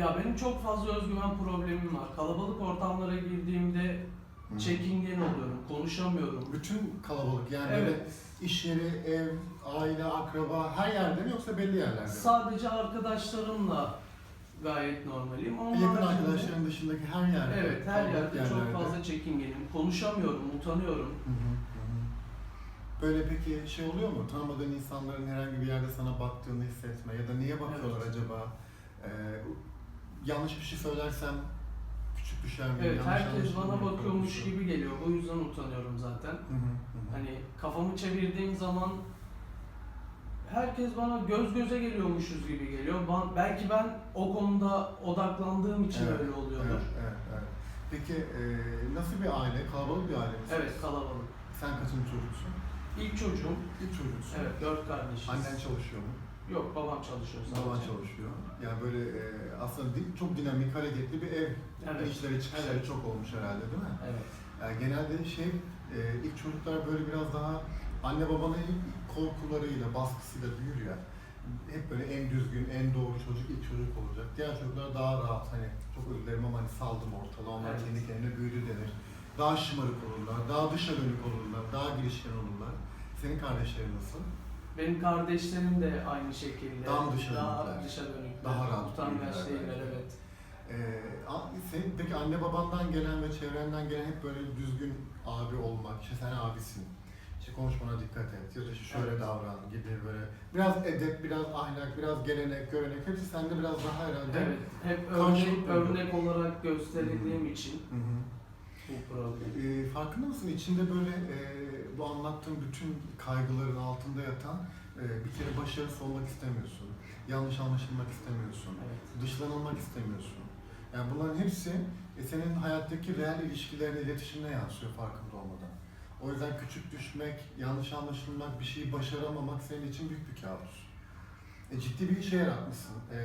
Ya benim çok fazla özgüven problemim var. Kalabalık ortamlara girdiğimde Hı. çekingen oluyorum, konuşamıyorum. Bütün kalabalık yani Evet. böyle iş yeri, ev, aile, akraba her yerde mi yoksa belli yerlerde mi? Sadece arkadaşlarımla gayet normalim. Ama Yakın haricinde- arkadaşların dışındaki her yerde. Evet, her kalabalık yerde çok yerlerde. fazla çekingenim. Konuşamıyorum, utanıyorum. Hı hı, hı hı. Böyle peki şey oluyor mu? Tanımadığın insanların herhangi bir yerde sana baktığını hissetme ya da niye bakıyorlar acaba? Ee, yanlış bir şey söylersem küçük düşer miyim? Evet, yanlış herkes anlaşılır bana mıyım bakıyormuş gibi geliyor. O yüzden utanıyorum zaten. Hı, hı hı. Hani kafamı çevirdiğim zaman herkes bana göz göze geliyormuşuz gibi geliyor. Ben, belki ben o konuda odaklandığım için Evet, öyle oluyordur. Evet, evet, evet. Peki e, nasıl bir aile? Kalabalık bir aile misiniz? Evet, kalabalık. Sen kaçıncı çocuksun? İlk çocuğum, İlk çocuksun. evet dört kardeşiz. Annen çalışıyor mu? Yok, babam çalışıyor sadece. Baban çalışıyor. Yani böyle e, aslında di- çok dinamik, hareketli bir ev. Evet. İçleri çıkışları Evet. çok olmuş herhalde değil mi? Evet. Yani genelde şey, e, ilk çocuklar böyle biraz daha anne babanın ilk korkularıyla, baskısıyla büyür ya. Hep böyle en düzgün, en doğru çocuk ilk çocuk olacak. Diğer çocuklar daha rahat hani çok özür dilerim ama hani saldım ortalığı, onlar Evet. kendi kendine büyüdü denir. Daha şımarık olurlar, daha dışa dönük olurlar, daha girişken olurlar. Senin kardeşlerin nasıl? Benim kardeşlerim de aynı şekilde. Daha dışa Daha dönükler? dışa dönükler. Daha rahat Utangaç büyüdüler değiller, belki. evet. Ee, a- senin peki anne babandan gelen ve çevrenden gelen hep böyle düzgün abi olmak, işte sen abisin, işte konuşmana dikkat et ya da işte şöyle Evet. davran gibi böyle biraz edep, biraz ahlak, biraz gelenek, görenek hepsi sende biraz daha herhalde. Evet, hep Karşılık örnek, örnek olarak gösterildiğim için Hı hı. Bu problem. Ee, farkında mısın içinde böyle e, bu anlattığım bütün kaygıların altında yatan e, bir kere başarısız olmak istemiyorsun, yanlış anlaşılmak istemiyorsun. Evet. dışlanılmak istemiyorsun. Yani bunların hepsi e, senin hayattaki reel ilişkilerine, iletişimine yansıyor farkında olmadan. O yüzden küçük düşmek, yanlış anlaşılmak, bir şeyi başaramamak senin için büyük bir kabus. E, ciddi bir şey yaratmışsın. E,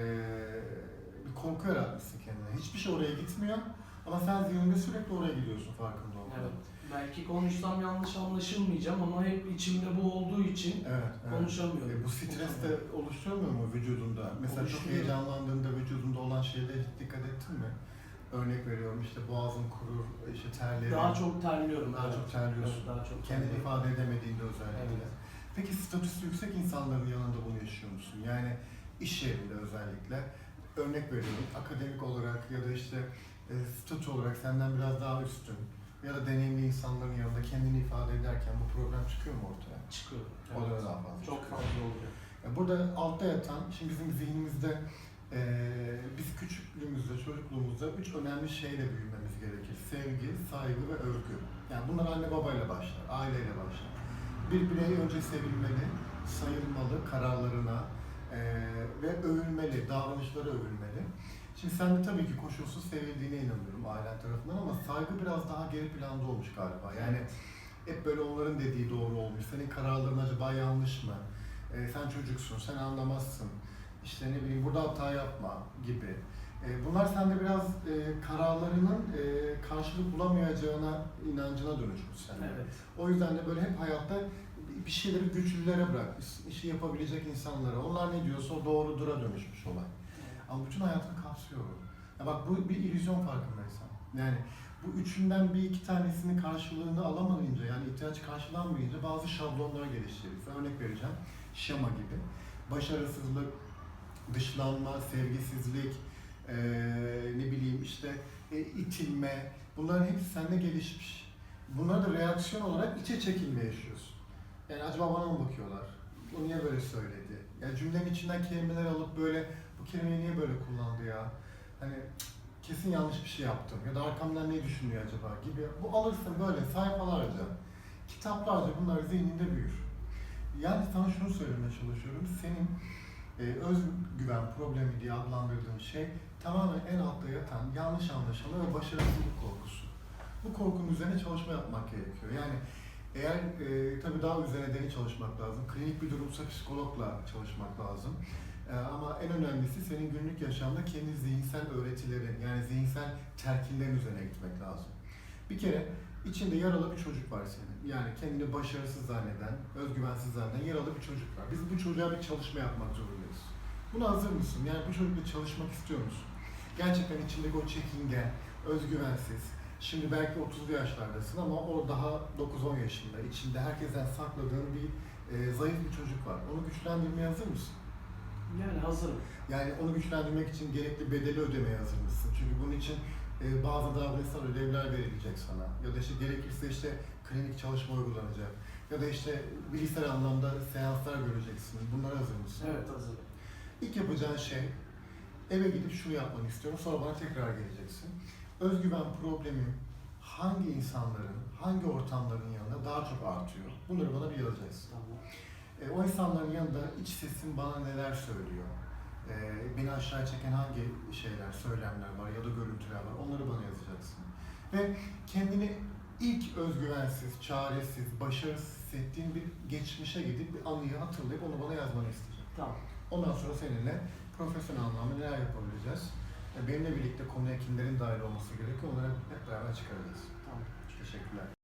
bir korku yaratmışsın kendine. Hiçbir şey oraya gitmiyor ama sen zihninde sürekli oraya gidiyorsun farkında olmadan. Evet. Belki konuşsam yanlış anlaşılmayacağım ama hep içimde bu olduğu için Evet, evet. konuşamıyorum. E, bu stres de oluşturmuyor mu vücudunda? Mesela çok Oluşturuyor. heyecanlandığında vücudunda olan şeylere hiç dikkat ettin mi? Örnek veriyorum işte boğazın kurur, işte terlerin. Daha çok terliyorum. Daha evet. çok terliyorsun. Evet, daha çok Kendini terliyorum. ifade edemediğinde özellikle. Evet. Peki statüsü yüksek insanların yanında bunu yaşıyor musun? Yani iş yerinde özellikle. Örnek veriyorum akademik olarak ya da işte e, statü olarak senden biraz daha üstün ya da deneyimli insanların yanında kendini ifade ederken bu problem çıkıyor mu ortaya? Çıkıyor. O da Evet. daha fazla Çok çıkıyor. fazla oluyor. Ya Burada altta yatan, şimdi bizim zihnimizde eee, biz küçüklüğümüzde, çocukluğumuzda üç önemli şeyle büyümemiz gerekir. Sevgi, saygı ve övgü. Yani bunlar anne babayla başlar, aileyle başlar. Bir birey önce sevilmeli, sayılmalı kararlarına eee, ve övülmeli, davranışları övülmeli. Şimdi sen de tabii ki koşulsuz sevildiğine inanıyorum ailen tarafından ama saygı biraz daha geri planda olmuş galiba. Yani hep böyle onların dediği doğru olmuş. Senin kararların acaba yanlış mı? Ee, sen çocuksun, sen anlamazsın. İşte ne bileyim burada hata yapma gibi. Ee, bunlar sende biraz e, kararlarının e, karşılık bulamayacağına inancına dönüşmüş sende. Evet. O yüzden de böyle hep hayatta bir şeyleri güçlülere bırakmış, işi yapabilecek insanlara. Onlar ne diyorsa o doğrudura dönüşmüş olay. Ama bütün hayatını kapsıyor. Ya bak bu bir illüzyon farkındaysan. Yani bu üçünden bir iki tanesinin karşılığını alamayınca yani ihtiyaç karşılanmayınca bazı şablonlar geliştiririz. Örnek vereceğim. Şema gibi. Başarısızlık, dışlanma, sevgisizlik, eee, ne bileyim işte e, itilme bunların hepsi sende gelişmiş. Bunları da reaksiyon olarak içe çekilme yaşıyorsun. Yani acaba bana mı bakıyorlar? O niye böyle söyledi? Ya cümlenin içinden kelimeler alıp böyle bu kelimeyi niye böyle kullandı ya? Hani kesin yanlış bir şey yaptım ya da arkamdan ne düşünüyor acaba gibi. Bu alırsın böyle sayfalarca, kitaplarca bunlar zihninde büyür. Yani sana şunu söylemeye çalışıyorum. Senin e, özgüven problemi diye adlandırdığın şey tamamen en altta yatan yanlış anlaşılma ve başarısızlık korkusu. Bu korkunun üzerine çalışma yapmak gerekiyor. Yani eğer e, tabii daha üzerine derin çalışmak lazım. Klinik bir durumsa psikologla çalışmak lazım. E, ama en önemlisi senin günlük yaşamda kendi zihinsel öğretilerin yani zihinsel telkinlerin üzerine gitmek lazım. Bir kere içinde yaralı bir çocuk var senin. Yani kendini başarısız zanneden, özgüvensiz zanneden yaralı bir çocuk var. Biz bu çocuğa bir çalışma yapmak zorundayız. Buna hazır mısın? Yani bu çocukla çalışmak istiyor musun? gerçekten içindeki o çekingen, özgüvensiz, şimdi belki 30'lu yaşlardasın ama o daha 9-10 yaşında, içinde herkesten sakladığın bir e, zayıf bir çocuk var. Onu güçlendirmeye hazır mısın? Yani hazırım. Yani onu güçlendirmek için gerekli bedeli ödemeye hazır mısın? Çünkü bunun için e, bazı davranışsal ödevler verilecek sana. Ya da işte gerekirse işte klinik çalışma uygulanacak. Ya da işte bilgisayar anlamda seanslar göreceksin. Bunlara hazır mısın? Evet hazırım. İlk yapacağın şey eve gidip şunu yapmanı istiyorum. Sonra bana tekrar geleceksin. Özgüven problemi hangi insanların, hangi ortamların yanında daha çok artıyor? Bunları bana bir yazacaksın. Tamam. E, o insanların yanında iç sesin bana neler söylüyor? E, beni aşağı çeken hangi şeyler, söylemler var ya da görüntüler var? Onları bana yazacaksın. Ve kendini ilk özgüvensiz, çaresiz, başarısız hissettiğin bir geçmişe gidip bir anıyı hatırlayıp onu bana yazmanı isteyeceğim. Tamam. Ondan sonra seninle profesyonel anlamda neler yapabileceğiz? E, benimle birlikte konuya kimlerin dahil olması gerekiyor? Onları hep beraber çıkaracağız. Tamam. Teşekkürler.